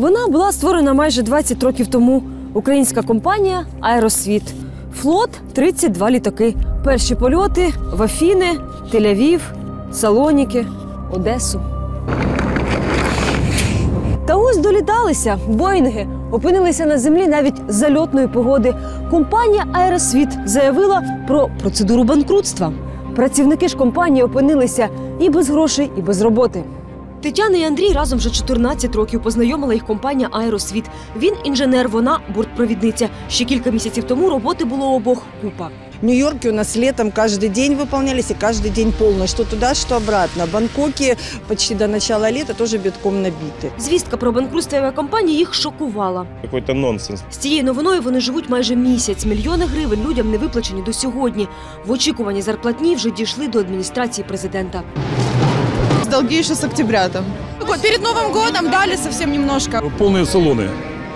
Вона була створена майже 20 років тому. Українська компанія Аеросвіт. Флот 32 літаки. Перші польоти в Афіни, Тель-Авів, Салоніки, Одесу. Та ось доліталися Боїнги, опинилися на землі навіть за льотної погоди. Компанія Аеросвіт заявила про процедуру банкрутства. Працівники ж компанії опинилися і без грошей, і без роботи. Тетяна і Андрій разом вже 14 років познайомила їх компанія Аеросвіт. Він інженер, вона бортпровідниця. Ще кілька місяців тому роботи було у обох купа. В Нью-Йорке у нас летом каждый день выполнялись и каждый день полно. Что туда, что обратно. В Бангкоке почти до начала лета тоже битком набиты. Звістка про банкрутство авіакомпанії їх шокувала. Какой-то нонсенс. З цією новиною вони живуть майже місяць. Мільйони гривень людям не виплачені до сьогодні. В очікуванні зарплатні вже дійшли до адміністрації президента. Долги еще с октября там. Перед Новым годом дали совсем немножко. полные салоны.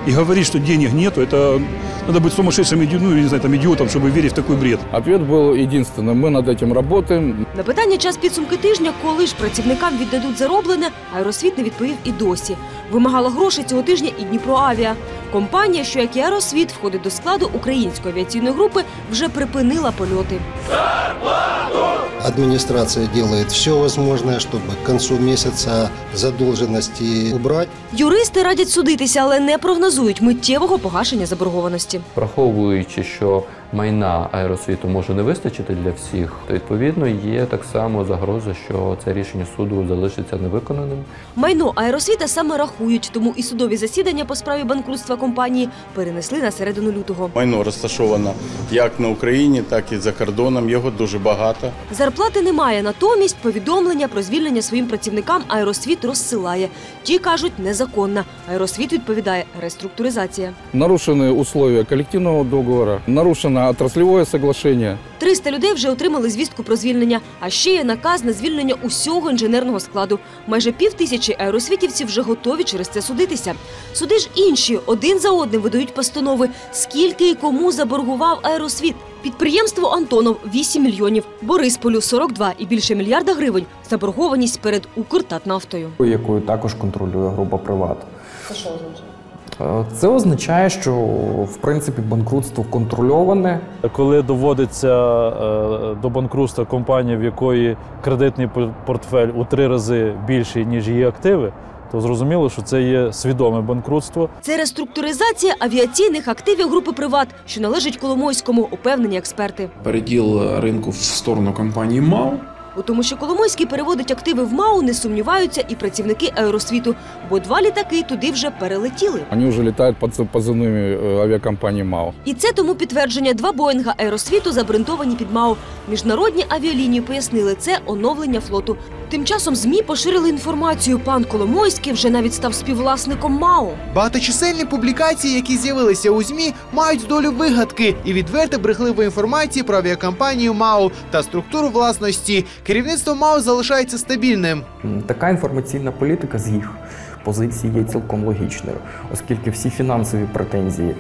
И говорить, что денег нету, это надо быть сумасшедшим иди- ну, не знаю, там, идиотом, чтобы верить в такой бред. Ответ был единственный. Мы над этим работаем. На питання час підсумки тижня, коли ж працівникам віддадуть зароблене, аеросвіт не відповів і досі. Вимагала грошей цього тижня і Дніпроавіа. Компанія, що як і Аеросвіт входить до складу української авіаційної групи, вже припинила польоти. Администрация делает все возможное, чтобы к концу месяца задолженности убрать. Юристи радять судитися, але не прогнозують миттєвого погашення заборгованості. Враховуючи, що майна аеросвіту може не вистачити для всіх, то відповідно є так само загроза, що це рішення суду залишиться невиконаним. Майно аеросвіта саме рахують, тому і судові засідання по справі банкрутства компанії перенесли на середину лютого. Майно розташовано як на Україні, так і за кордоном. Його дуже багато. Зарплати немає, натомість повідомлення про звільнення своїм працівникам аеросвіт розсилає. Ті кажуть, незаконна. Аеросвіт відповідає реструктуризація. Нарушены условия коллективного договора, нарушено отраслевое соглашение. 300 людей вже отримали звістку про звільнення, а ще є наказ на звільнення усього інженерного складу. Майже пів тисячі аеросвітівців вже готові через це судитися. Суди ж інші один за одним видають постанови, скільки і кому заборгував аеросвіт. Підприємство Антонов 8 мільйонів, Борисполю 42 і більше мільярда гривень. Заборгованість перед Укртатнафтою. якою також контролює група Приват. Це що означає? Це означає, що в принципі банкрутство контрольоване. Коли доводиться е, до банкрутства компанія, в якої кредитний портфель у три рази більший, ніж її активи, то зрозуміло, що це є свідоме банкрутство. Це реструктуризація авіаційних активів групи Приват, що належить Коломойському, упевнені експерти. переділ ринку в сторону компанії МАУ. У тому, що Коломойський переводить активи в МАУ, не сумніваються і працівники аеросвіту, бо два літаки туди вже перелетіли. Они уже летают под позывными э, авиакомпании МАУ. І це тому підтвердження. Два Боїнга аеросвіту забринтовані під МАУ. Міжнародні авіалінії пояснили, це оновлення флоту. Тим часом ЗМІ поширили інформацію. Пан Коломойський вже навіть став співвласником МАУ. Багаточисельні публікації, які з'явилися у ЗМІ, мають долю вигадки і відверто брехливої інформації про авіакомпанію МАУ та структуру власності. Керівництво МАУ залишається стабільним. Така інформаційна політика з їх позиції є цілком логічною, оскільки всі фінансові претензії,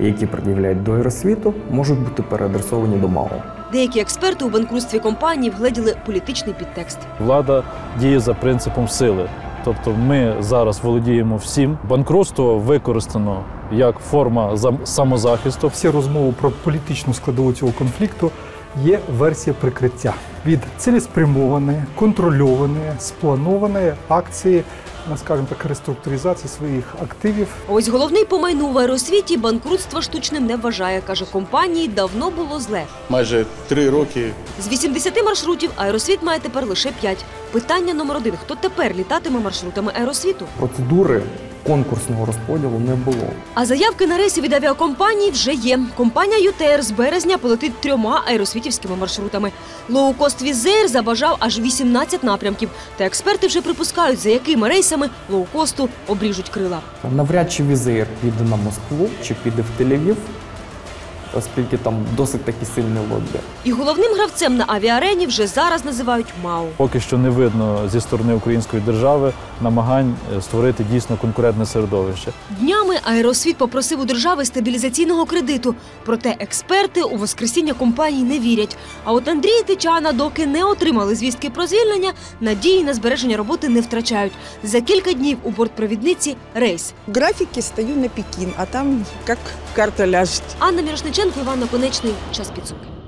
які пред'являють до Аеросвіту, можуть бути переадресовані до МАУ. Деякі експерти у банкрутстві компанії вгледіли політичний підтекст. Влада діє за принципом сили. Тобто ми зараз володіємо всім. Банкрутство використано як форма самозахисту. Всі розмови про політичну складову цього конфлікту є версія прикриття від цілеспрямованої, контрольованої, спланованої акції, ну, скажімо так, реструктуризації своїх активів Ось головний по майну в аеросвіті банкрутство штучним не вважає. Каже, компанії давно було зле. Майже три роки З 80 маршрутів аеросвіт має тепер лише 5. Питання номер один: хто тепер літатиме маршрутами аеросвіту? Процедури конкурсного розподілу не було. А заявки на рейси від авіакомпаній вже є. Компанія ЮТР з березня полетить трьома аеросвітівськими маршрутами. Лоукост Візер забажав аж 18 напрямків. Та експерти вже припускають, за якими рейсами лоукосту обріжуть крила. Навряд чи візир піде на Москву чи піде в Тель-Авів, оскільки там досить таки сильний лобі. І головним гравцем на авіарені вже зараз називають МАУ. Поки що не видно зі сторони української держави намагань е, створити дійсно конкурентне середовище. Днями Аеросвіт попросив у держави стабілізаційного кредиту. Проте експерти у воскресіння компанії не вірять. А от Андрій і Тетяна, доки не отримали звістки про звільнення, надії на збереження роботи не втрачають. За кілька днів у бортпровідниці рейс. В графике стою на Пекин, а там как карта ляжет. Анна Мірошниченко, Іван Наконечний. Час підсумки.